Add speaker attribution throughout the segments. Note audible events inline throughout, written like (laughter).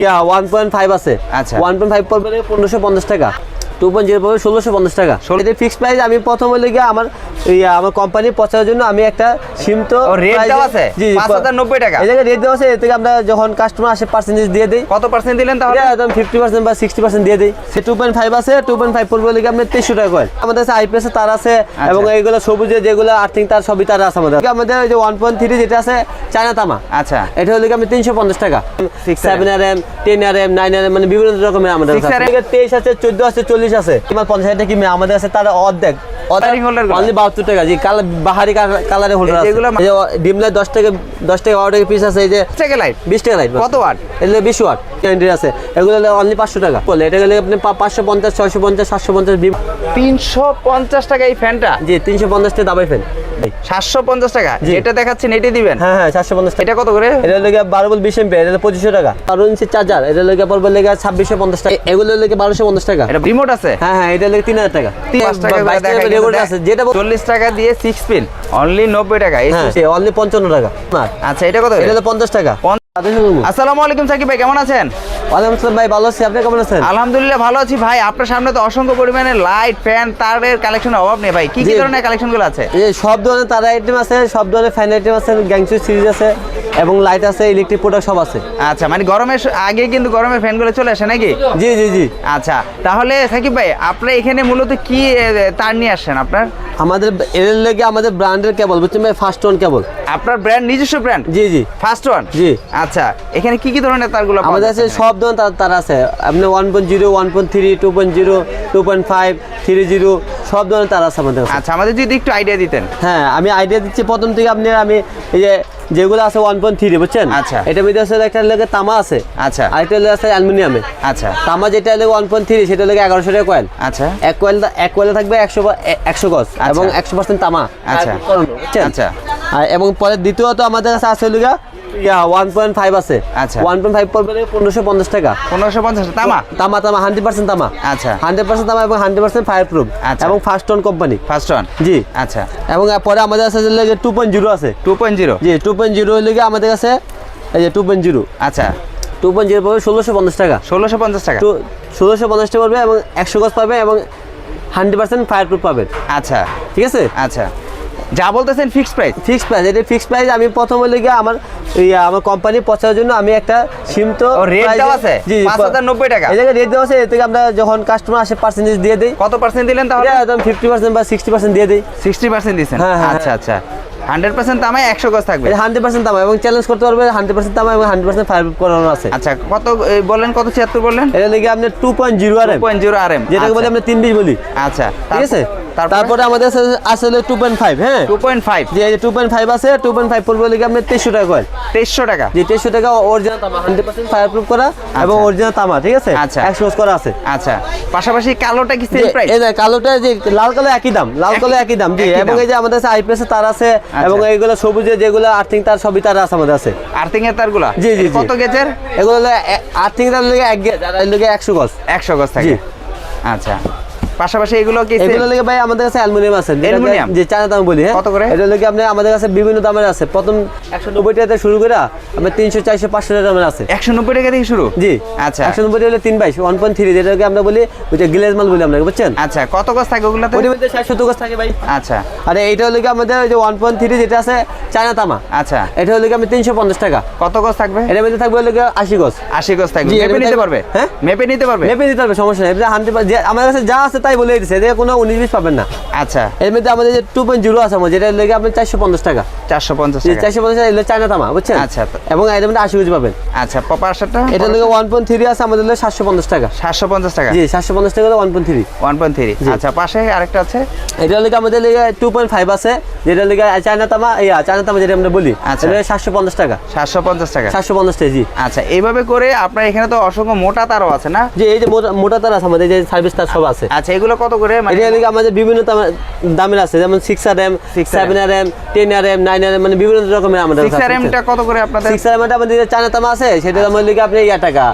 Speaker 1: ইয়া one point five আছে
Speaker 2: আচ্ছা।
Speaker 1: One point five পড়বে পনেরোশো পঞ্চাশ টাকা টু পয়েন্ট জিরো পড়বে ষোলোশো পঞ্চাশ টাকা। এটা ফিক্সড প্রাইস আমি প্রথম হলে গিয়ে আমার আমার কোম্পানি পচার জন্য আমি একটা সিম তো price-
Speaker 2: দেওয়া আছে?
Speaker 1: জি জি,
Speaker 2: 5,090 টাকা?
Speaker 1: এই জায়গায় রেট দেওয়া আছে এর থেকে আমরা যখন কাস্টমার আসে পার্সেন্টেজ দিয়ে দিই।
Speaker 2: কত পার্সেন্ট দিলেন তাহলে?
Speaker 1: একদম ফিফটি পার্সেন্ট বা সিক্সটি পার্সেন্ট দিয়ে দিই। সে টু পয়েন্ট ফাইভ আছে টু পয়েন্ট ফাইভ পড়বে লিগে আপনার তেইশশো টাকা কয়েন। আমাদের কাছে আইপিএস তার আছে এবং এইগুলো সবুজে যেগুলো আর্থিং তার সবই তার আছে আমাদের। আমাদের ওই যে ওয়ান পয়েন্ট থ্রি যেটা আছে চায়না তামা।
Speaker 2: আচ্ছা।
Speaker 1: এটা হলে আমি তিনশো পঞ্চাশ টাকা। Seven R M ten R M nine R M মানে বিভিন্ন রকমের আমাদের তেইশ আছে চোদ্দ আছে চল্লিশ আছে তোমার পঞ্চাশ হাজার টাকা কিনে আমাদের আছে তার অর্ধেক।
Speaker 2: Coloring holder গুলো?
Speaker 1: অনলি বাহাত্তর টাকা জি কালার বাহারি কালারে হোল্ডার আছে।
Speaker 2: যেগুলো মা-
Speaker 1: দশ টাকা দশ টাকা বারো টাকা পিস আছে এই যে
Speaker 2: থেকে লাইট
Speaker 1: বিশ টাকা লাইট
Speaker 2: কত ওয়াট
Speaker 1: এগুলো বিশ ওয়াট ক্যান্ডি আছে। এগুলো অনলি পাঁচশো টাকা। বলে এটা গেলে আপনি পাঁচশো পঞ্চাশ ছয়শো পঞ্চাশ সাতশো পঞ্চাশ
Speaker 2: তিনশো পঞ্চাশ টাকা এই ফ্যানটা
Speaker 1: জি তিনশো পঞ্চাশ টাকা দাবাই ফেন
Speaker 2: সাতশো পঞ্চাশ টাকা। এটা দেখাচ্ছেন এটি দিবেন?
Speaker 1: হ্যাঁ হ্যাঁ সাতশো পঞ্চাশ
Speaker 2: এটা কত করে?
Speaker 1: এটা লেগে বারো বল বিশ এমপি এটা পঁচিশশো টাকা। বারো ইঞ্চি চার্জার এটা লেগে পড়বে লেগে ছাব্বিশশো পঞ্চাশ টাকা। এগুলো লেগে বারোশো পঞ্চাশ টাকা?
Speaker 2: এটা রিমোট আছে?
Speaker 1: হ্যাঁ হ্যাঁ এটা লেগে তিন হাজার টাকা। রেকর্ড আছে যেটা
Speaker 2: চল্লিশ টাকা দিয়ে সিক্স পিন অনলি নব্বই টাকা
Speaker 1: হ্যাঁ অনলি পঞ্চান্ন টাকা।
Speaker 2: আচ্ছা এটা কত?
Speaker 1: এটা পঞ্চাশ টাকা।
Speaker 2: আসসালামু আলাইকুম সাকিব ভাই কেমন আছেন?
Speaker 1: ওয়ালাইকুম ভাই ভালো আছি। আপনি কেমন আছেন?
Speaker 2: আলহামদুলিল্লাহ ভালো আছি ভাই। আপনার সামনে তো অসংখ্য পরিমাণে লাইট ফ্যান তারের কালেকশন অভাব নেই ভাই। কি কি। ধরনের কালেকশনগুলো আছে?
Speaker 1: সব ধরনের তার আইটেম আছে সব ধরনের ফ্যান আইটেম আছে গ্যাংসু সিরিজ আছে। এবং লাইট আছে ইলেকট্রিক প্রোডাক্ট সব আছে।
Speaker 2: আচ্ছা মানে গরমের আগে কিন্তু গরমের ফ্যানগুলো চলে আসে নাকি?
Speaker 1: জি জি জি।
Speaker 2: আচ্ছা তাহলে সাকিব ভাই আপনার এখানে মূলত কি তার নিয়ে আসছেন আপনার?
Speaker 1: আমাদের এর লেগে আমাদের ব্র্যান্ডের কেবল বুঝছেন ভাই? ফার্স্ট ওয়ান কেবল
Speaker 2: আপনার ব্র্যান্ড নিজস্ব ব্র্যান্ড
Speaker 1: জি জি।
Speaker 2: ফার্স্ট ওয়ান
Speaker 1: জি।
Speaker 2: আচ্ছা এখানে কি কি ধরনের তারগুলো
Speaker 1: আমাদের
Speaker 2: আছে
Speaker 1: সব ধরনের তার তার আছে। আপনি one point zero one point three two point zero two point five three zero সব ধরনের তার আছে আমাদের
Speaker 2: আচ্ছা আমাদের যদি একটু আইডিয়া দিতেন।
Speaker 1: হ্যাঁ আমি আইডিয়া দিচ্ছি। প্রথম থেকে আপনি আমি এই যে যেগুলো আছে ওয়ান পয়েন্ট থ্রি বুঝছেন?
Speaker 2: আচ্ছা।
Speaker 1: এটা মধ্যে আছে একটা লেগে তামা আছে।
Speaker 2: আচ্ছা।
Speaker 1: আরেকটা লেগে আছে অ্যালুমিনিয়ামে।
Speaker 2: আচ্ছা।
Speaker 1: তামা যেটা লেগে ওয়ান পয়েন্ট থ্রি সেটা লেগে এগারোশো টাকা কয়েল
Speaker 2: আচ্ছা।
Speaker 1: এক কয়েল এক কয়েলে থাকবে একশো একশো গজ এবং একশো পার্সেন্ট তামা।
Speaker 2: আচ্ছা। আচ্ছা।
Speaker 1: এবং পরে দ্বিতীয়ত আমাদের কাছে আছে লিগা ইয়া ওয়ান পয়েন্ট ফাইভ আছে।
Speaker 2: আচ্ছা।
Speaker 1: ওয়ান পয়েন্ট ফাইভ পড়বে পনেরোশো পঞ্চাশ টাকা।
Speaker 2: পনেরোশো পঞ্চাশ তামা?
Speaker 1: তামা তামা হান্ড্রেড পার্সেন্ট তামা।
Speaker 2: আচ্ছা।
Speaker 1: হান্ড্রেড পার্সেন্ট তামা এবং হান্ড্রেড পার্সেন্ট ফায়ার প্রুফ
Speaker 2: আচ্ছা।
Speaker 1: এবং first tone company
Speaker 2: first one
Speaker 1: জি।
Speaker 2: আচ্ছা।
Speaker 1: এবং পরে আমাদের কাছে টু পয়েন্ট জিরো আছে।
Speaker 2: টু পয়েন্ট জিরো
Speaker 1: জি টু পয়েন্ট জিরো লিগে আমাদের কাছে এই যে টু পয়েন্ট জিরো
Speaker 2: আচ্ছা।
Speaker 1: টু পয়েন্ট জিরো পড়বে ষোলোশো পঞ্চাশ টাকা।
Speaker 2: ষোলোশো পঞ্চাশ টাকা?
Speaker 1: ষোলোশো পঞ্চাশ টাকা পড়বে এবং একশো গজ পাবে এবং হান্ড্রেড পার্সেন্ট ফায়ার প্রুফ পাবেন
Speaker 2: আচ্ছা।
Speaker 1: ঠিক আছে?
Speaker 2: আচ্ছা। যা বলতেছেন ফিক্সড প্রাইস
Speaker 1: ফিক্সড প্রাইস এটা ফিক্সড প্রাইস আমি প্রথম হলে গিয়ে আমার আমার কোম্পানি পচার জন্য আমি একটা সিম তো
Speaker 2: ও, দেওয়া আছে?
Speaker 1: জি জি
Speaker 2: 5,090 টাকা?
Speaker 1: এই জায়গায় রেট দেওয়া আছে এর থেকে আমরা যখন কাস্টমার আসে পার্সেন্টেজ দিয়ে দেই।
Speaker 2: কত পার্সেন্ট দিলেন তাহলে?
Speaker 1: একদম ফিফটি পার্সেন্ট বা সিক্সটি পার্সেন্ট দিয়ে দিই।
Speaker 2: সিক্সটি পার্সেন্ট দিচ্ছেন
Speaker 1: হ্যাঁ, হ্যাঁ,
Speaker 2: আচ্ছা আচ্ছা। হান্ড্রেড পার্সেন্ট তামায় একশো গজ থাকবে?
Speaker 1: হান্ড্রেড পার্সেন্ট দাম এবং চ্যালেঞ্জ করতে পারবে হান্ড্রেড পার্সেন্ট দাম এবং হান্ড্রেড পার্সেন্ট ফায়ার করানো আছে।
Speaker 2: আচ্ছা কত বললেন কত ছিয়াত্তর বললেন?
Speaker 1: এটা লেগে আপনি টু পয়েন্ট জিরো আর
Speaker 2: পয়েন্ট জিরো আর এম
Speaker 1: যেটাকে বলি আমরা তিন বিশ বলি।
Speaker 2: আচ্ছা
Speaker 1: ঠিক আছে?
Speaker 2: তারপরে?
Speaker 1: আমাদের আছে আসলে টু পয়েন্ট ফাইভ হ্যাঁ?
Speaker 2: টু পয়েন্ট ফাইভ
Speaker 1: যে টু পয়েন্ট ফাইভ আছে টু পয়েন্ট ফাইভ পড়বে আপনি তেইশশো টাকা কয়েন।
Speaker 2: তেইশশো টাকা।
Speaker 1: যে তেইশশো টাকা অরিজিনাল তামা হান্ড্রেড পার্সেন্ট ফায়ার প্রুফ করা এবং অরিজিনাল তামা ঠিক আছে?
Speaker 2: আচ্ছা।
Speaker 1: একশো গজ করা আছে।
Speaker 2: আচ্ছা। পাশাপাশি কালোটা কি সেম প্রাইস
Speaker 1: এই কালোটা যে লাল কালো একই দাম লাল কালো একই দাম জি এবং এই যে আমাদের কাছে আইপিএস তার আছে
Speaker 2: আচ্ছা।
Speaker 1: এবং এইগুলো সবুজে যেগুলো আর্থিং তার সবই তার আছে আমাদের আছে।
Speaker 2: আর্থিং এর তারগুলা?
Speaker 1: জি, জি, জি।
Speaker 2: কত গেজের
Speaker 1: এগুলো আর্থিং তার লেগে এক গেজ আর এর লেগে একশো গজ।
Speaker 2: একশো গজ থাকে। আচ্ছা। পাশাপাশি এগুলো কি
Speaker 1: এগুলো লেগে ভাই আমাদের কাছে অ্যালুমিনিয়াম আছে
Speaker 2: অ্যালুমিনিয়াম?
Speaker 1: যে চায়না দাম বলি হ্যাঁ?
Speaker 2: কত করে?
Speaker 1: এটা লেগে আপনি আমাদের কাছে বিভিন্ন দামের আছে। প্রথম একশো নব্বই। টাকা থেকে শুরু করে আমরা তিনশো চারশো পাঁচশো টাকা দামের আছে।
Speaker 2: একশো নব্বই টাকা থেকে শুরু?
Speaker 1: জি।
Speaker 2: আচ্ছা।
Speaker 1: একশো নব্বই হলে তিন বাইশ ওয়ান পয়েন্ট থ্রি যেটাকে আমরা বলি ওইটা গ্লেজ মাল বলি আপনাকে বুঝছেন?
Speaker 2: আচ্ছা কত গজ থাকে ওগুলাতে?
Speaker 1: ওইটার মধ্যে গজ থাকে ভাই।
Speaker 2: আচ্ছা।
Speaker 1: আর এইটা হলে আমাদের ওই যে ওয়ান পয়েন্ট থ্রি যেটা আছে চায়না তামা।
Speaker 2: আচ্ছা।
Speaker 1: এটা হলে আমি তিনশো পঞ্চাশ টাকা।
Speaker 2: কত গজ থাকবে?
Speaker 1: এটার মধ্যে থাকবে হলে গিয়ে আশি গজ।
Speaker 2: আশি গজ থাকবে। মেপে নিতে পারবে?
Speaker 1: হ্যাঁ?
Speaker 2: মেপে নিতে পারবে?
Speaker 1: মেপে দিতে পারবে সমস্যা নেই। আমাদের কাছে যা আছে তাই বলে দিচ্ছে এদের কোনো উনিশ বিশ পাবেন না।
Speaker 2: আচ্ছা।
Speaker 1: এর মধ্যে আমাদের যে টু পয়েন্ট জিরো আছে আমার যেটা লেগে আপনি চারশো পঞ্চাশ টাকা।
Speaker 2: চারশো পঞ্চাশ
Speaker 1: চারশো পঞ্চাশ টাকা চায়না তামা বুঝছেন?
Speaker 2: আচ্ছা,
Speaker 1: এবং এর মধ্যে আশি কেজি পাবেন।
Speaker 2: আচ্ছা পপার শার্টটা
Speaker 1: এটা লেগে ওয়ান পয়েন্ট থ্রি আছে আমাদের লেগে সাতশো পঞ্চাশ টাকা।
Speaker 2: সাতশো পঞ্চাশ টাকা?
Speaker 1: জি সাতশো পঞ্চাশ টাকা one point three
Speaker 2: one point three আচ্ছা পাশে আরেকটা আছে?
Speaker 1: এটা লেগে আমাদের লেগে টু পয়েন্ট ফাইভ আছে যেটা লেগে চায়না তামা ইয়া চায়না তামা যেটা আমরা বলি
Speaker 2: আচ্ছা।
Speaker 1: সাতশো পঞ্চাশ টাকা।
Speaker 2: সাতশো পঞ্চাশ টাকা।
Speaker 1: সাতশো পঞ্চাশ টাকা জি।
Speaker 2: আচ্ছা এইভাবে করে আপনার এখানে তো অসংখ্য মোটা তারও আছে না?
Speaker 1: যে এই যে মোটা- মোটা তার আছে আমাদের যে সার্ভিস তার সব আছে।
Speaker 2: আচ্ছা এগুলো কত করে? মানে
Speaker 1: লিগে আমাদের বিভিন্ন দামে- দামের আছে যেমন six R M
Speaker 2: six
Speaker 1: seven R M ten R M nine R M মানে বিভিন্ন রকমের আমাদের
Speaker 2: সিক্স আর এমটা কত করে আপনাদের?
Speaker 1: সিক্স আর এমটা আমাদের চায়না তামা আছে সেটা আমার লিগে আপনি ইয়া টাকা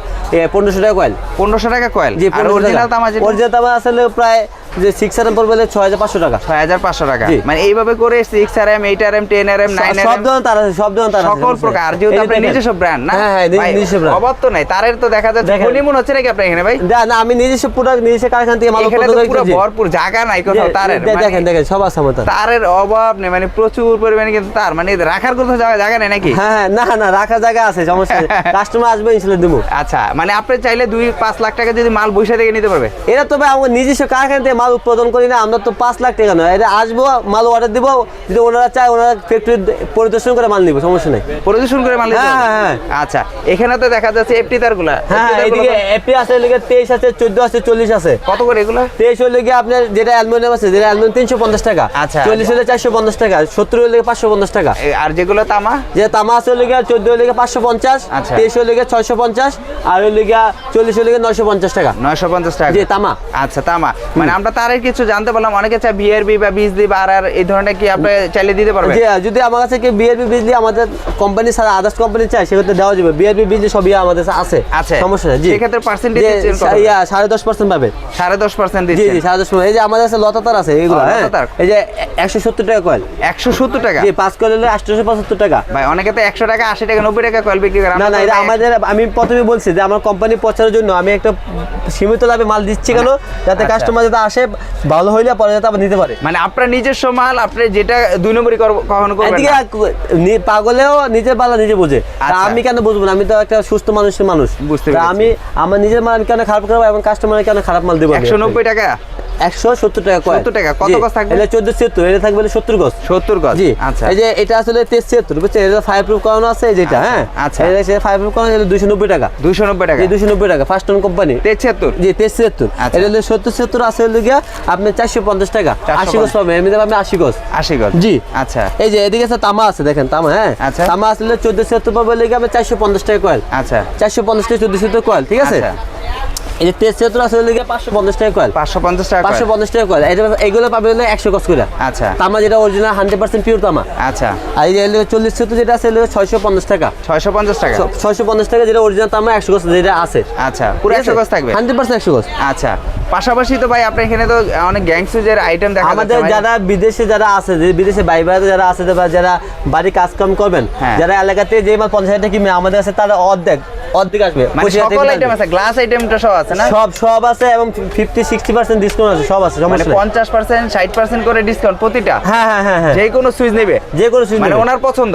Speaker 1: পনেরোশো টাকা কয়েল
Speaker 2: পনেরোশো টাকা কয়েল
Speaker 1: জি
Speaker 2: আর অরিজিনাল তামা আছে
Speaker 1: অরিজিনাল তামা আসলে প্রায় যে সিক্স আর এম পড়বে ছয় হাজার পাঁচশো টাকা।
Speaker 2: ছয় হাজার পাঁচশো টাকা। মানে এইভাবে করে six R M eight R M ten R M nine R
Speaker 1: সব ধরনের তার আছে সব ধরনের তার আছে
Speaker 2: সকল প্রকার। যেহেতু আপনার নিজস্ব ব্র্যান্ড না?
Speaker 1: হ্যাঁ হ্যাঁ নিজস্ব ব্র্যান্ড
Speaker 2: অভাব তো নাই। তারের তো দেখা যাচ্ছে
Speaker 1: দেখেন।
Speaker 2: হনিমুন হচ্ছে নাকি আপনার এখানে ভাই?
Speaker 1: না আমি নিজস্ব প্রোডাক্ট নিজস্ব কারখানা থেকে মাল উৎপাদন
Speaker 2: পুরো ভরপুর জায়গা নাই কোথাও তারের মানে
Speaker 1: দেখেন দেখেন সব আছে আমার তার।
Speaker 2: তারের অভাব নেই মানে প্রচুর পরিমাণে কিন্তু তার মানে রাখার কোথাও জায়গা জায়গা নেই নাকি?
Speaker 1: হ্যাঁ হ্যাঁ না না রাখার জায়গা আছে সমস্যা কাস্টমার (laughs) আসবে ইনশাল্লাহ দেবো।
Speaker 2: আচ্ছা মানে আপনি চাইলে দুই পাঁচ লাখ টাকা যদি মাল বৈশা থেকে নিতে পারবে?
Speaker 1: এরা তো ভাই আমার নিজস্ব কারখানা থেকে মাল উৎপাদন করি না আমরা তো পাঁচ লাখ টাকা নয় এটা আসব মাল অর্ডার দিব যদি ওনারা চায় ওনারা ফ্যাক্টরি পরিদর্শন করে মাল নিব সমস্যা নেই।
Speaker 2: পরিদর্শন করে মাল
Speaker 1: হ্যাঁ, হ্যাঁ,
Speaker 2: আচ্ছা এখানে তো দেখা যাচ্ছে এফটি তারগুলা
Speaker 1: হ্যাঁ এদিকে এপি আছে এদিকে তেইশ আছে চোদ্দ আছে চল্লিশ আছে।
Speaker 2: কত করে এগুলো?
Speaker 1: তেইশ হলে গিয়ে আপনার যেটা অ্যালমোনিয়াম আছে যেটা অ্যালমোনিয়াম তিনশো পঞ্চাশ টাকা।
Speaker 2: আচ্ছা,
Speaker 1: চল্লিশ হলে চারশো পঞ্চাশ টাকা সত্তর হলে পাঁচশো পঞ্চাশ টাকা।
Speaker 2: আর যেগুলো তামা?
Speaker 1: যে তামা আছে হলে গিয়ে চোদ্দ হলে গিয়ে পাঁচশো পঞ্চাশ
Speaker 2: আচ্ছা।
Speaker 1: তেইশ হলে গিয়ে ছয়শো পঞ্চাশ আর হলে গিয়ে চল্লিশ হলে গিয়ে নয়শো পঞ্চাশ টাকা।
Speaker 2: নয়শো পঞ্চাশ টাকা।
Speaker 1: জি তামা।
Speaker 2: আচ্ছা তামা। মানে আমরা তারের কিছু জানতে পারলাম। অনেকে চায় বিআরবি বা বিজলি বা আর এই ধরনের কি আপনি চাইলে দিতে পারবেন?
Speaker 1: যে যদি আমার কাছে কি বিআরবি বিজলি আমাদের কোম্পানি ছাড়া আদার্স কোম্পানি চাই সেক্ষেত্রে দেওয়া যাবে। বিআরবি বিজলি সবই আমাদের কাছে আছে।
Speaker 2: আছে।
Speaker 1: সমস্যা নেই। জি।
Speaker 2: সেক্ষেত্রে কত?
Speaker 1: ইয়া, সাড়ে দশ পার্সেন্ট পাবে।
Speaker 2: সাড়ে দশ পার্সেন্ট
Speaker 1: জি জি সাড়ে দশ percent। এই যে আমাদের কাছে লতাতার আছে এইগুলো হ্যাঁ। এই যে একশো সত্তর টাকা কয়েল
Speaker 2: একশো সত্তর টাকা?
Speaker 1: জি পাঁচ কয়েল হলে আটশোশো পঁচাত্তর টাকা।
Speaker 2: ভাই অনেকে তো একশো টাকা আশি টাকা নব্বই টাকা কয়েল বিক্রি করে।
Speaker 1: না না এটা আমাদের আমি প্রথমে বলছি যে আমার কোম্পানি প্রচারের জন্য আমি একটা সীমিত লাভে মাল দিচ্ছি কেন? যাতে
Speaker 2: আচ্ছা।
Speaker 1: কাস্টমার যাতে আসে ভালো হইলে পরে যাতে আবার নিতে পারে।
Speaker 2: মানে আপনার নিজস্ব মাল আপনি যেটা দুই নম্বরই কখনো
Speaker 1: এদিকে পাগলেও নিজের পালা নিজে বোঝে।
Speaker 2: আচ্ছা।
Speaker 1: আমি কেন বুঝব না? আমি তো একটা সুস্থ মানুষের মানুষ।
Speaker 2: বুঝতে
Speaker 1: আমি আমার নিজের মাল আমি কেন খারাপ করব এবং কাস্টমারের কেন খারাপ মাল দেবো
Speaker 2: একশো নব্বই টাকা?
Speaker 1: একশো সত্তর টাকা কয়?
Speaker 2: 70 টাকা। কত গজ থাকবে?
Speaker 1: এটা চোদ্দ ছিয়াত্তর এটা থাকবে সত্তর গজ।
Speaker 2: সত্তর গজ।
Speaker 1: জি।
Speaker 2: আচ্ছা।
Speaker 1: এই যে এটা আসলে তেইশ ছিয়াত্তর বুঝছেন? এটা ফাইভ প্রুফ করানো আছে যেটা হ্যাঁ?
Speaker 2: আচ্ছা।
Speaker 1: এটা ফাইভ প্রুফ করানো এটা দুশো নব্বই টাকা।
Speaker 2: দুইশো নব্বই টাকা।
Speaker 1: জি দুশো নব্বই টাকা ফার্স্ট টাইম কোম্পানি
Speaker 2: তেছিয়াত্তর
Speaker 1: জি তেইশ ছিয়াত্তর
Speaker 2: আচ্ছা।
Speaker 1: এটা হলো সত্তর ছিয়াত্তর আছে হলো গিয়া আপনি চারশো পঞ্চাশ টাকা।
Speaker 2: 450
Speaker 1: আশি গজ পাবেন। এমনিতে পাবেন আশি গজ।
Speaker 2: আশি গজ।
Speaker 1: জি।
Speaker 2: আচ্ছা।
Speaker 1: এই যে এদিকে আছে তামা আছে দেখেন তামা হ্যাঁ?
Speaker 2: আচ্ছা।
Speaker 1: তামা আসলে চোদ্দ ছিয়াত্তর পাবে লেগে আপনি চারশো পঞ্চাশ টাকা কয়েল।
Speaker 2: আচ্ছা।
Speaker 1: চারশো পঞ্চাশ টাকা চোদ্দ ছিয়াত্তর কয়েল ঠিক আছে?
Speaker 2: আচ্ছা।
Speaker 1: এই যে তেইশ ছিয়াত্তর আছে লেগে পাঁচশো পঞ্চাশ টাকা কয়েল।
Speaker 2: পাঁচশো পঞ্চাশ টাকা
Speaker 1: পাঁচশো। পঞ্চাশ টাকা কয়েল। এটা এগুলো পাবে হলে একশো করে।
Speaker 2: আচ্ছা।
Speaker 1: তামা যেটা অরিজিনাল হান্ড্রেড পার্সেন্ট পিওর তামা।
Speaker 2: আচ্ছা।
Speaker 1: আর এই যে চল্লিশ যেটা আছে ছয়শো পঞ্চাশ টাকা।
Speaker 2: ছয়শো পঞ্চাশ টাকা।
Speaker 1: ছয়শো পঞ্চাশ টাকা যেটা অরিজিনাল তামা একশো গজ যেটা আছে।
Speaker 2: আচ্ছা পুরো একশো গজ থাকবে?
Speaker 1: হান্ড্রেড পার্সেন্ট একশো গজ।
Speaker 2: আচ্ছা। পাশাপাশি তো ভাই আপনার এখানে তো অনেক গ্যাংসুজের আইটেম দেখা
Speaker 1: আমাদের যারা বিদেশে যারা আছে যে বিদেশে ভাইরা যারা আছে বা যারা বাড়ি কাজ কাম করবেন
Speaker 2: হ্যাঁ।
Speaker 1: যারা এলাকাতে যে মাল পঞ্চাশ টাকা কিনবে আমাদের আছে তারা অর্ধেক। অর্ধেক আসবে।
Speaker 2: মানে
Speaker 1: 25,000 টাকা
Speaker 2: সকল আইটেম আছে গ্লাস আইটেমটা সব আছে না?
Speaker 1: সব সব আছে এবং ফিফটি সিক্সটি পার্সেন্ট ডিসকাউন্ট আছে সব আছে
Speaker 2: মানে
Speaker 1: সমস্যা নেই।
Speaker 2: করে ডিসকাউন্ট প্রতিটা?
Speaker 1: হ্যাঁ হ্যাঁ হ্যাঁ
Speaker 2: যে কোনো সুইচ নেবে?
Speaker 1: যে কোনো সুইচ
Speaker 2: মানে ওনার পছন্দ?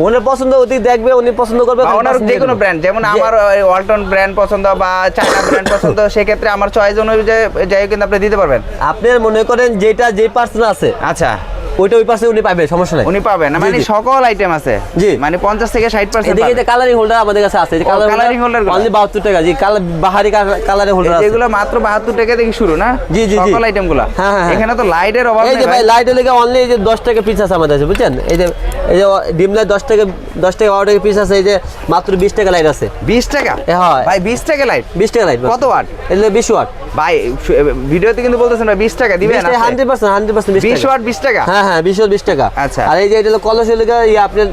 Speaker 1: ওনার পছন্দ দেখবে উনি পছন্দ করবে
Speaker 2: ওনার যে কোনো ব্র্যান্ড যেমন আমার ওয়ালটন ব্র্যান্ড পছন্দ বা চায়না ব্র্যান্ড পছন্দ (laughs) সেক্ষেত্রে আমার চয়েস অনুযায়ী যাই কিন্তু আপনি দিতে পারবেন।
Speaker 1: আপনার মনে করেন যেটা যে পার্সেন্ট আছে।
Speaker 2: আচ্ছা।
Speaker 1: ওইটা ওই পার্সেন্ট উনি পাবে সমস্যা নাই।
Speaker 2: উনি পাবেন না মানে সকল আইটেম আছে।
Speaker 1: জি।
Speaker 2: মানে পঞ্চাশ থেকে ষাট পার্সেন্ট
Speaker 1: এদিকে যে কালারিং হোল্ডার আমাদের কাছে আছে
Speaker 2: holder গুলো?
Speaker 1: অনলি বাহাত্তর টাকা জি কালার বাহারি কালারিং হোল্ডার আছে।
Speaker 2: যেগুলো মাত্র বাহাত্তর টাকা থেকে শুরু না?
Speaker 1: জি, জি।
Speaker 2: সকল আইটেমগুলা।
Speaker 1: হ্যাঁ, হ্যাঁ, হ্যাঁ।
Speaker 2: এখানে তো লাইটের অভাব
Speaker 1: এই যে ভাই
Speaker 2: ভাই
Speaker 1: লাইট লেগে অনলি এই যে দশ টাকা পিস আছে আমাদের কাছে বুঝছেন? এই যে এই যে ডিম লাইট দশ টাকা দশ টাকা বারো টাকা পিস আছে এই যে মাত্র বিশ টাকা লাইট আছে।
Speaker 2: বিশ টাকা?
Speaker 1: এ, হয়।
Speaker 2: ভাই বিশ টাকা লাইট
Speaker 1: বিশ টাকা লাইট
Speaker 2: কত ওয়াট
Speaker 1: এগুলো বিশ ওয়াট
Speaker 2: ভাই ভিডিওতে কিন্তু বলতেছেন ভাই বিশ টাকা দিবেন আচ্ছা।
Speaker 1: হান্ড্রেড পার্সেন্ট হান্ড্রেড পার্সেন্ট
Speaker 2: বিশ ওয়াট বিশ টাকা?
Speaker 1: হ্যাঁ হ্যাঁ বিশ ওয়াট বিশ টাকা
Speaker 2: আচ্ছা।
Speaker 1: আর এই যে এটা হলো কলস ইয়ে আপনার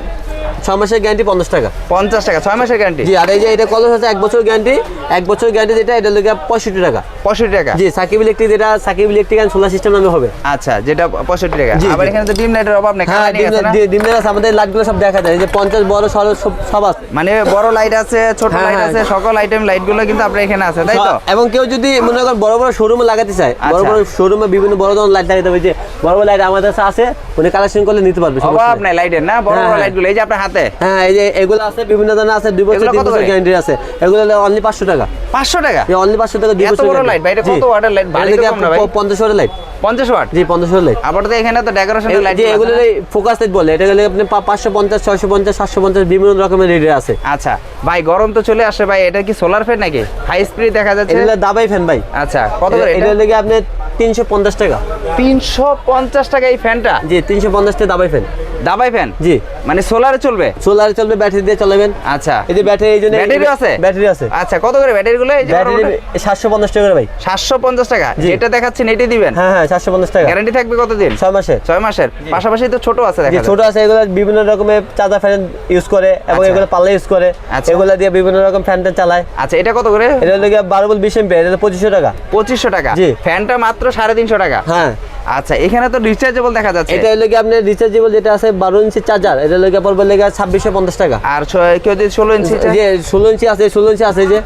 Speaker 1: ছয় মাসের গ্যারান্টি পঞ্চাশ টাকা।
Speaker 2: পঞ্চাশ টাকা ছয় মাসের গ্যারান্টি
Speaker 1: জি আর এই যে এটা কলস আছে এক বছর গ্যারান্টি এক বছর গ্যারান্টি যেটা এটা পঁয়ষট্টি টাকা।
Speaker 2: পঁয়ষট্টি টাকা?
Speaker 1: জি সাকিব ইলেকট্রিক যেটা Sakib electric and solar system নামে হবে।
Speaker 2: আচ্ছা যেটা পঁয়ষট্টি টাকা। আবার এখানে তো ডিম লাইটের অভাব নেই
Speaker 1: হ্যাঁ
Speaker 2: না?
Speaker 1: ডিমের আছে আমাদের লাইটগুলো সব দেখা যায় যে পঞ্চাশ বড় সরো সব আছে।
Speaker 2: মানে বড় লাইট আছে ছোট
Speaker 1: হ্যাঁ,
Speaker 2: লাইট
Speaker 1: হ্যাঁ।
Speaker 2: আছে সকল আইটেম লাইটগুলো কিন্তু আপনার এখানে আছে তাই তো?
Speaker 1: এবং কেউ যদি মনে করেন বড় বড় শোরুমে লাগাতে চায় বড়
Speaker 2: আচ্ছা।
Speaker 1: বড় শোরুমে বিভিন্ন বড় ধরনের লাইট লাগাতে হবে যে বড় বড় লাইট আমাদের কাছে আছে উনি কালেকশন করলে নিতে পারবে
Speaker 2: অভাব
Speaker 1: নাই।
Speaker 2: লাইটের না? বড়
Speaker 1: হ্যাঁ,
Speaker 2: বড়
Speaker 1: হ্যাঁ।
Speaker 2: লাইটগুলো এই যে আপনার হাতে?
Speaker 1: হ্যাঁ এই যে এগুলো আছে বিভিন্ন ধরনের আছে দুই বছর তিন বছর গ্যারান্টি আছে। এগুলো অনলি পাঁচশো টাকা।
Speaker 2: পাঁচশো টাকা?
Speaker 1: অনলি পাঁচশো টাকা দুই বছর
Speaker 2: বড় light, ভাই, এটা কত light?
Speaker 1: এটা
Speaker 2: বাড়ি কম না, ভাই?
Speaker 1: প- পঞ্চাশ ওয়াটের লাইট
Speaker 2: পঞ্চাশ ওয়াট
Speaker 1: জি পঞ্চাশ ওয়াটের লাইট
Speaker 2: আবার তো এখানে তো ডেকোরেশন লাইট
Speaker 1: যে এগুলো ফোকাস লাইট বলে এটা গেলে আপনি পা- পাঁচশো পঞ্চাশ ছয়শো পঞ্চাশ সাতশো পঞ্চাশ বিভিন্ন রকমের রেটে আছে।
Speaker 2: আচ্ছা ভাই গরম তো চলে আসে ভাই এটা কি সোলার ফ্যান নাকি? হাই স্পিড দেখা যাচ্ছে?
Speaker 1: এগুলো দাবাই ফ্যান ভাই।
Speaker 2: আচ্ছা কত করে
Speaker 1: এটা? লেগে আপনি তিনশো পঞ্চাশ টাকা।
Speaker 2: তিনশো পঞ্চাশ টাকা এই ফ্যানটা?
Speaker 1: জি তিনশো পঞ্চাশ টাকা দাবাই ফ্যান।
Speaker 2: দাবাই ফ্যান?
Speaker 1: জি।
Speaker 2: মানে সোলারে চলবে?
Speaker 1: সোলার চলবে ব্যাটারি দিয়ে চালাবেন।
Speaker 2: আচ্ছা।
Speaker 1: এই যে ব্যাটারি এই জন্য
Speaker 2: ব্যাটারিও আছে?
Speaker 1: ব্যাটারি আছে।
Speaker 2: আচ্ছা কত করে ব্যাটারি ব্যাটারিগুলো? এই যে
Speaker 1: ব্যাটারি সাতশো পঞ্চাশ টাকা করে ভাই।
Speaker 2: সাতশো পঞ্চাশ টাকা?
Speaker 1: জি।
Speaker 2: এটা দেখাচ্ছেন দিবেন?
Speaker 1: হ্যাঁ হ্যাঁ সাতশো পঞ্চাশ টাকা।
Speaker 2: গ্যারান্টি থাকবে কতদিন?
Speaker 1: ছয় মাসে
Speaker 2: ছয় মাসের। পাশাপাশি তো ছোট আছে দেখা
Speaker 1: ছোট আছে এগুলো বিভিন্ন রকমের চার্জার ফ্যান ইউজ করে এবং
Speaker 2: আচ্ছা।
Speaker 1: এগুলো পাল্লা ইউজ করে।
Speaker 2: আচ্ছা।
Speaker 1: এগুলো দিয়ে বিভিন্ন রকম ফ্যান চালায়।
Speaker 2: আচ্ছা এটা কত করে?
Speaker 1: এটা গিয়ে বারো বল বিশ এমপি এটা পঁচিশশো টাকা।
Speaker 2: পঁচিশশো টাকা।
Speaker 1: জি।
Speaker 2: ফ্যানটা মাত্র সাড়ে তিনশো টাকা।
Speaker 1: হ্যাঁ।
Speaker 2: আচ্ছা এখানে তো রিচার্জেবল দেখা যাচ্ছে।
Speaker 1: এটা লেগে আপনি আপনার রিচার্জেবল যেটা আছে বারো ইঞ্চি চার্জার এটা লেগে পড়বে লেগে ছাব্বিশশো পঞ্চাশ টাকা।
Speaker 2: আর কেউ যদি ষোলো ইঞ্চি
Speaker 1: ষোলো ইঞ্চি আছে ষোলো ইঞ্চি আছে যে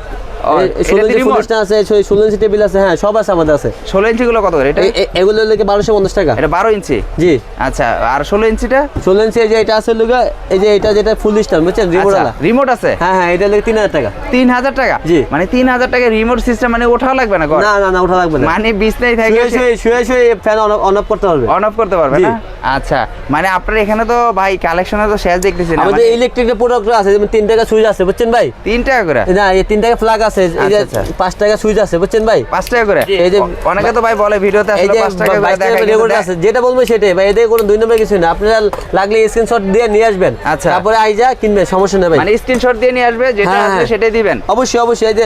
Speaker 1: ষোলো ইঞ্চি ফুলিশটা আছে ষোলো- ষোলো ইঞ্চি টেবিল আছে হ্যাঁ সব আছে আমাদের আছে।
Speaker 2: ষোলো ইঞ্চি গুলো কত করে? এটা?
Speaker 1: এ- এ- এগুলো লেগে বারোশো পঞ্চাশ টাকা।
Speaker 2: এটা বারো ইঞ্চি?
Speaker 1: জি।
Speaker 2: আচ্ছা আর ষোলো ইঞ্চিটা?
Speaker 1: ষোলো ইঞ্চি যে এটা আছে লোক এই যে এটা যেটা ফুল স্টার বুঝছেন? রিমোট
Speaker 2: আচ্ছা, রিমোট আছে?
Speaker 1: হ্যাঁ হ্যাঁ এটা লেগে তিন হাজার টাকা।
Speaker 2: তিন হাজার টাকা?
Speaker 1: জি।
Speaker 2: মানে তিন হাজার টাকা রিমোট সিস্টেম মানে ওঠাও লাগবে না
Speaker 1: না না না ওঠা লাগবে না।
Speaker 2: মানে বিছনায় থেকে
Speaker 1: শুয়ে শুয়ে শুয়ে শুয়ে ফ্যান অন অফ করতে পারবে।
Speaker 2: অন অফ করতে পারবে না? আচ্ছা মানে আপনার এখানে তো ভাই কালেকশনে তো শেষ দেখতেছি না
Speaker 1: আমাদের
Speaker 2: মানে
Speaker 1: ইলেকট্রিক প্রোডাক্ট আছে যেমন তিন টাকা সুইচ আছে বুঝছেন ভাই?
Speaker 2: তিন টাকা করে?
Speaker 1: না এই তিন টাকা ফ্ল্যাগ আছে এই যে
Speaker 2: আচ্ছা, আচ্ছা।
Speaker 1: পাঁচ টাকা সুইচ আছে বুঝছেন ভাই?
Speaker 2: পাঁচ টাকা করে?
Speaker 1: এই যে-
Speaker 2: অনেকে তো ভাই বলে ভিডিওতে আসলে 5 টাকা করে
Speaker 1: রেকর্ড আছে যেটা বলব সেটাই। ভাই এদের কোনো দুই নম্বর কিছু না। আপনারা লাগলে স্ক্রিনশট দিয়ে নিয়ে আসবেন।
Speaker 2: আচ্ছা।
Speaker 1: তারপরে আইজা কিনবেন সমস্যা নেই ভাই।
Speaker 2: মানে স্ক্রিনশট দিয়ে নিয়ে আসবে যেটা আছে
Speaker 1: হ্যাঁ।
Speaker 2: সেটাই দিবেন।
Speaker 1: অবশ্যই অবশ্যই এই যে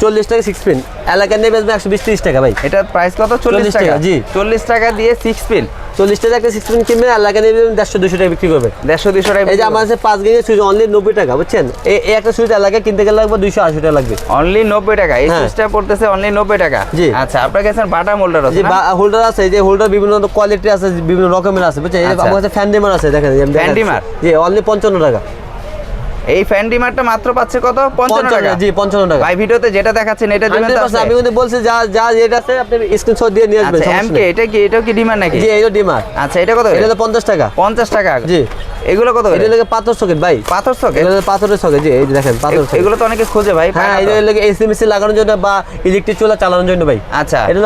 Speaker 1: চল্লিশ টাকা সিক্স পিন এলাকার নেবে একশো বিশ ত্রিশ টাকা ভাই।
Speaker 2: এটার প্রাইস কত? চল্লিশ টাকা
Speaker 1: জি।
Speaker 2: চল্লিশ টাকা দিয়ে সিক্স পিন
Speaker 1: চল্লিশ টাকা একটা সিক্স পিন কিনবেন এলাকা নেবে দেড়শো দুশো টাকা বিক্রি করবে।
Speaker 2: দেড়শো দুশো টাকা
Speaker 1: এই যে আমার কাছে পাঁচ গেজের সুইচ অনলি নব্বই টাকা বুঝছেন? এই একটা সুইচ এলাকায় কিনতে গেলে লাগবে দুইশো আশি টাকা লাগবে।
Speaker 2: অনলি নব্বই টাকা। এই
Speaker 1: হ্যাঁ।
Speaker 2: সুইচটা পড়তেছে অনলি নব্বই টাকা।
Speaker 1: জি।
Speaker 2: আচ্ছা আপনার কাছে বাটা হোল্ডার আছে?
Speaker 1: হোল্ডার আছে এই যে হোল্ডার বিভিন্ন কোয়ালিটি আছে বিভিন্ন রকমের আছে বুঝছেন?
Speaker 2: আচ্ছা।
Speaker 1: আমার কাছে ফ্যান ডিমার আছে দেখেন
Speaker 2: ফ্যান ডিমার?
Speaker 1: জি অনলি পঞ্চান্ন টাকা।
Speaker 2: এই ফ্যান ডিমারটা মাত্র পাচ্ছে কত? পঞ্চান্ন টাকা।
Speaker 1: জি পঞ্চান্ন টাকা।
Speaker 2: ভাই ভিডিওতে যেটা দেখাচ্ছেন এটা দিবেন তো
Speaker 1: 100%
Speaker 2: আছে?
Speaker 1: আমি কিন্তু বলছি যা যা যেটা আছে আপনি স্ক্রিনশট দিয়ে নিয়ে আসবেন
Speaker 2: আচ্ছা এমকে এটা কি এটাও কি ডিমার নাকি?
Speaker 1: জি এটা ডিমার
Speaker 2: আচ্ছা এটা কত
Speaker 1: এটা হলো পঞ্চাশ টাকা।
Speaker 2: পঞ্চাশ টাকা।
Speaker 1: জি।
Speaker 2: এগুলো কত
Speaker 1: এটা লাগে পাথর সকেট ভাই।
Speaker 2: পাথর সকেট
Speaker 1: এটা পাথরের সকেট জি এই যে দেখেন পাথর সকেট
Speaker 2: এগুলো তো অনেকে খোঁজে ভাই
Speaker 1: হ্যাঁ
Speaker 2: না
Speaker 1: এটা লাগে এসি মেসি লাগানোর জন্য বা ইলেকট্রিক চুলা চালানোর জন্য ভাই।
Speaker 2: আচ্ছা।
Speaker 1: এটা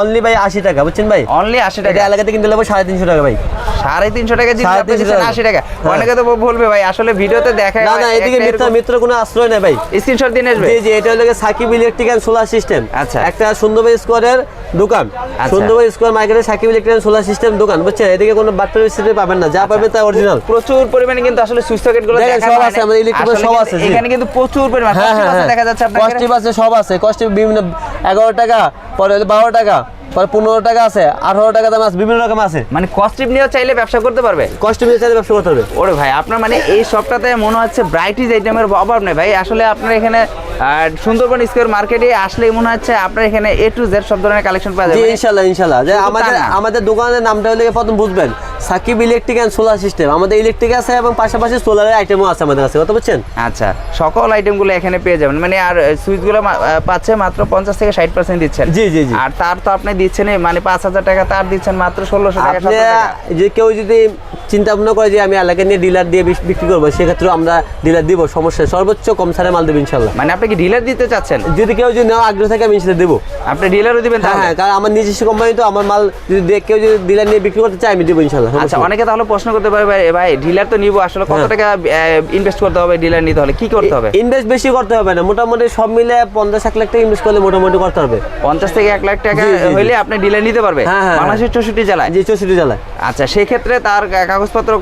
Speaker 1: অনলি ভাই আশি টাকা বুঝছেন ভাই?
Speaker 2: অনলি আশি
Speaker 1: এটা
Speaker 2: টাকা
Speaker 1: এলাকাতে কিনতে লাগবে সাড়ে তিনশো টাকা ভাই।
Speaker 2: সাড়ে তিনশো টাকা জিনিস। আশি টাকা।
Speaker 1: হ্যাঁ।
Speaker 2: অনেকে তো বলবে ভাই আসলে ভিডিওতে দেখায়
Speaker 1: না না এদিকে মিত্র মিত্র কোনো আশ্রয় নেই ভাই।
Speaker 2: স্ক্রিনশট দিয়ে আসবে?
Speaker 1: জি জি এটা হলো Sakib electric and solar system
Speaker 2: আচ্ছা।
Speaker 1: একটা সুন্দরবন স্কোয়ারের দোকান।
Speaker 2: আচ্ছা।
Speaker 1: Sundarban square market Sakib electric and solar system দোকান বুঝছেন? এদিকে কোনো বাট্টার সিস্টেম পাবেন না যা পাবেন তা অরিজিনাল
Speaker 2: প্রচুর পরিমাণে কিন্তু আসলে সুইচ সকেটগুলো
Speaker 1: দেখেন, সব আছে। আমাদের electric সব আছে,
Speaker 2: এখানে কিন্তু প্রচুর পরিমাণ
Speaker 1: হ্যাঁ হ্যাঁ
Speaker 2: দেখা যাচ্ছে আপনার
Speaker 1: কস্টিপ আছে সব আছে। কস্টিপ বিভিন্ন এগারো টাকা পরে হলো বারো টাকা। পরে পনেরো টাকা আছে আঠারো টাকা দাম আছে বিভিন্ন রকম আছে।
Speaker 2: মানে নিয়েও চাইলে ব্যবসা করতে পারবে?
Speaker 1: নিয়ে চাইলে ব্যবসা করতে হবে
Speaker 2: ওরে ভাই আপনার মানে এই শপটাতে মনে হচ্ছে ব্রাইটিজ আইটেমের অভাব নেই ভাই। আসলে আপনার এখানে সুন্দরবন স্কোয়ার মার্কেটে আসলে মনে হচ্ছে আপনার এখানে এ টু জেড সব ধরনের কালেকশন পাওয়া যাবে
Speaker 1: ইনশাল্লাহ ইনশাল্লাহ। যে আমাদের আমাদের দোকানের নামটা হলে প্রথম বুঝবেন Sakib electric and solar system আমাদের ইলেকট্রিক আছে এবং পাশাপাশি সোলারের আইটেমও আছে আমাদের কাছে কথা বুঝছেন?
Speaker 2: আচ্ছা সকল আইটেমগুলো এখানে পেয়ে যাবেন। মানে আর সুইচগুলো পাচ্ছে মাত্র পঞ্চাশ থেকে ষাট পার্সেন্ট দিচ্ছেন।
Speaker 1: জি, জি, জি।
Speaker 2: আর তার তো আপনি দিচ্ছেন পাঁচ হাজার টাকা তার দিচ্ছেন মাত্র ষোলোশো টাকা
Speaker 1: আপনি
Speaker 2: 17 টাকা।
Speaker 1: যে কেউ যদি চিন্তা ভাবনা করে যে আমি এলাকা নিয়ে ডিলার দিয়ে বিক্রি করব সেক্ষেত্রেও আমরা ডিলার দিব সমস্যা সর্বোচ্চ কম ছাড়ে মাল দেবো ইনশাল্লাহ।
Speaker 2: মানে আপনি কি ডিলার দিতে চাচ্ছেন?
Speaker 1: যদি কেউ যদি নেওয়া আগ্রহ থাকে আমি সেটা দেবো।
Speaker 2: আপনি ডিলারও দিবেন
Speaker 1: হ্যাঁ হ্যাঁ কারণ আমার নিজস্ব কোম্পানি তো আমার মাল যদি কেউ যদি ডিলার নিয়ে বিক্রি করতে চায় আমি দেবো ইনশাল্লাহ
Speaker 2: আচ্ছা অনেকে তাহলে প্রশ্ন করতে পারে ভাই ভাই ডিলার তো নিবো আসলে কত
Speaker 1: হ্যাঁ।
Speaker 2: টাকা ইনভেস্ট করতে হবে ডিলার নিতে হলে? কি করতে হবে?
Speaker 1: ইনভেস্ট বেশি করতে হবে না মোটামুটি সব মিলে পঞ্চাশ এক লাখ টাকা ইনভেস্ট করলে মোটামুটি করতে হবে।
Speaker 2: পঞ্চাশ থেকে এক লাখ টাকা
Speaker 1: জি, জি।
Speaker 2: আপনি ডিলে নিতে পারবে।
Speaker 1: হ্যাঁ, হ্যাঁ,
Speaker 2: বাংলাদেশের চৌষট্টি জেলায়।
Speaker 1: যে চৌষট্টি জেলায়।
Speaker 2: আচ্ছা সেক্ষেত্রে তার কাগজপত্র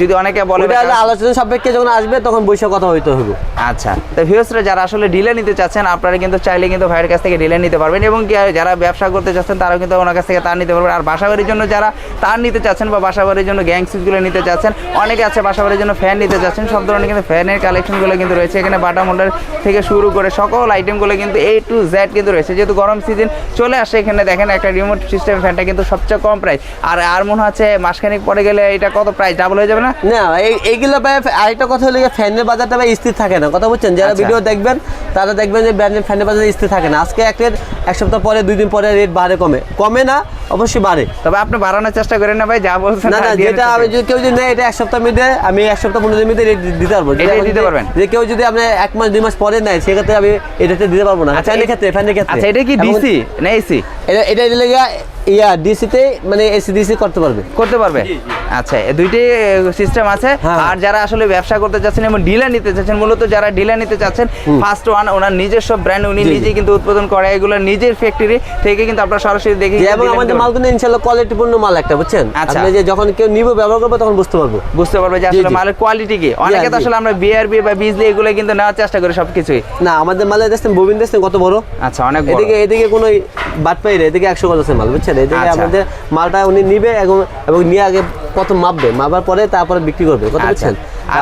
Speaker 2: যদি অনেকে বলে
Speaker 1: আলোচনা সাপেক্ষে যখন আসবে তখন বৈশাখ কথা হইতে হবে
Speaker 2: আচ্ছা তো ভিউসরা যারা আসলে ডিলার নিতে চাচ্ছেন আপনারা কিন্তু চাইলে কিন্তু ভাইয়ের কাছ থেকে ডিলার নিতে পারবেন এবং যারা ব্যবসা করতে চাচ্ছেন তারাও কিন্তু ওনার কাছ থেকে তার নিতে পারবেন। আর বাসাবাড়ির জন্য যারা তার নিতে চাচ্ছেন বা বাসাবাড়ির জন্য গ্যাং সুইচগুলো নিতে চাচ্ছেন অনেকে আছে বাসাবাড়ির জন্য ফ্যান নিতে চাচ্ছেন সব ধরনের কিন্তু ফ্যানের কালেকশনগুলো কিন্তু রয়েছে। এখানে বাটা মোল্ডার থেকে শুরু করে সকল আইটেমগুলো কিন্তু এ টু জেড কিন্তু রয়েছে। যেহেতু গরম সিজন চলে আসে এখানে দেখেন একটা রিমোট সিস্টেম ফ্যানটা কিন্তু সবচেয়ে কম প্রাইস আর আর মনে হচ্ছে মাসখানিক পরে গেলে এটা কত প্রাইস ডাবল হয়ে যাবে না?
Speaker 1: না এইগুলো ভাই আরেকটা কথা হলো ফ্যানের বাজারটা ভাই স্থির থাকে না। কথা বলছেন যারা
Speaker 2: আচ্ছা।
Speaker 1: ভিডিও দেখবেন তারা দেখবেন যে ব্র্যান্ডের ফ্যানের বাজার স্থির থাকে না। আজকে এক রেট এক সপ্তাহ পরে দুই দিন পরে রেট বাড়ে কমে। কমে না অবশ্যই বাড়ে।
Speaker 2: তবে আপনি বাড়ানোর চেষ্টা করেন না ভাই যা বলছেন
Speaker 1: না না যেটা আমি যদি কেউ যদি নেয় এটা এক সপ্তাহ মধ্যে আমি এক সপ্তাহ পনেরো দিনের মধ্যে দিতে পারব।
Speaker 2: দিতে পারবেন?
Speaker 1: যে কেউ যদি আপনি এক মাস দুই মাস পরে নেয় সেক্ষেত্রে আমি এটাতে দিতে পারব না।
Speaker 2: আচ্ছা,
Speaker 1: ফ্যানের
Speaker 2: এই-
Speaker 1: ক্ষেত্রে ফ্যানের ক্ষেত্রে।
Speaker 2: আচ্ছা এটা কি ডিসি? না এসি?
Speaker 1: এটা এটা দিলে গিয়া ইয়া ডিসিতে মানে এসি ডিসি করতে পারবে।
Speaker 2: করতে পারবে? আচ্ছা এই দুইটাই সিস্টেম আছে।
Speaker 1: হ্যাঁ।
Speaker 2: আর যারা আসলে ব্যবসা করতে চাচ্ছেন এবং ডিলার নিতে চাচ্ছেন মূলত যারা ডিলার নিতে চাচ্ছেন ফার্স্ট ওয়ান ওনার নিজস্ব ব্র্যান্ড উনি
Speaker 1: জি, জি।
Speaker 2: কিন্তু উৎপাদন করে। এগুলো নিজের ফ্যাক্টরি থেকে কিন্তু আপনারা সরাসরি দেখে
Speaker 1: যে
Speaker 2: কিন্তু
Speaker 1: এবং আমাদের
Speaker 2: নিতে
Speaker 1: মাল ইনশাল্লাহ কোয়ালিটিপূর্ণ মাল একটা বুঝছেন?
Speaker 2: আচ্ছা।
Speaker 1: আপনি যে যখন কেউ নিবে ব্যবহার করবে তখন বুঝতে পারব।
Speaker 2: বুঝতে পারবে যে আসলে মালের কোয়ালিটি কি? অনেকে তো আসলে আমরা বিআরবি বা বিজলি এগুলো কিন্তু নেওয়ার চেষ্টা করি সবকিছুই।
Speaker 1: না আমাদের মালে দেখছেন ববিন দেখছেন কত বড়?
Speaker 2: আচ্ছা অনেক।
Speaker 1: এদিকে এদিকে কোনো বাট পাই এদিকে একশো আছে মাল বুঝছেন? এদিকে
Speaker 2: আচ্ছা।
Speaker 1: আমাদের মালটা উনি নিবে এবং এবং নিয়ে আগে কত মাপবে মাপার পরে তারপরে বিক্রি করবে কত
Speaker 2: আচ্ছা।
Speaker 1: বুঝছেন?
Speaker 2: আর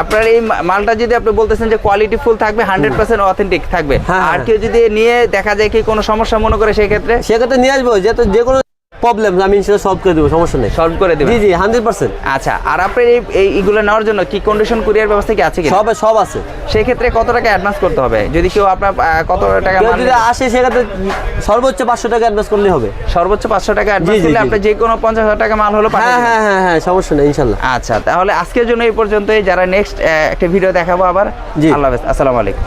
Speaker 2: আপনার এই- মালটা যদি আপনি বলতেছেন যে কোয়ালিটি ফুল থাকবে হান্ড্রেড পার্সেন্ট অথেন্টিক থাকবে
Speaker 1: হ্যাঁ,
Speaker 2: আর
Speaker 1: হ্যাঁ।
Speaker 2: কেউ যদি নিয়ে দেখা যায় কি কোনো সমস্যা মনে করে সেক্ষেত্রে
Speaker 1: সেক্ষেত্রে নিয়ে আসব যেহেতু যে কোনো প্রবলেম আমি সেটা সলভ করে দেবো সমস্যা নেই।
Speaker 2: সলভ করে দেবেন।
Speaker 1: জি জি হান্ড্রেড পার্সেন্ট
Speaker 2: আচ্ছা আর আপনার এই এই- এইগুলো নেওয়ার জন্য কি কন্ডিশন কুরিয়ার ব্যবস্থা কি আছে কি
Speaker 1: সব সব আছে।
Speaker 2: সেই ক্ষেত্রে কত টাকা অ্যাডভান্স করতে হবে? যদি কেউ আপনার কত টাকা
Speaker 1: যদি আসে সেক্ষেত্রে সর্বোচ্চ পাঁচশো টাকা অ্যাডভান্স করলে হবে।
Speaker 2: সর্বোচ্চ পাঁচশো টাকা অ্যাডভান্স করলে। আপনি যে কোনো পঞ্চাশ হাজার টাকা মাল হলো
Speaker 1: হ্যাঁ হ্যাঁ হ্যাঁ হ্যাঁ সমস্যা নেই ইনশাল্লাহ।
Speaker 2: আচ্ছা তাহলে আজকের জন্য এই পর্যন্তই। যারা নেক্সট একটা ভিডিও দেখাবো আবার।
Speaker 1: জি।
Speaker 2: আল্লাহ হাফেজ আসসালামু আলাইকুম।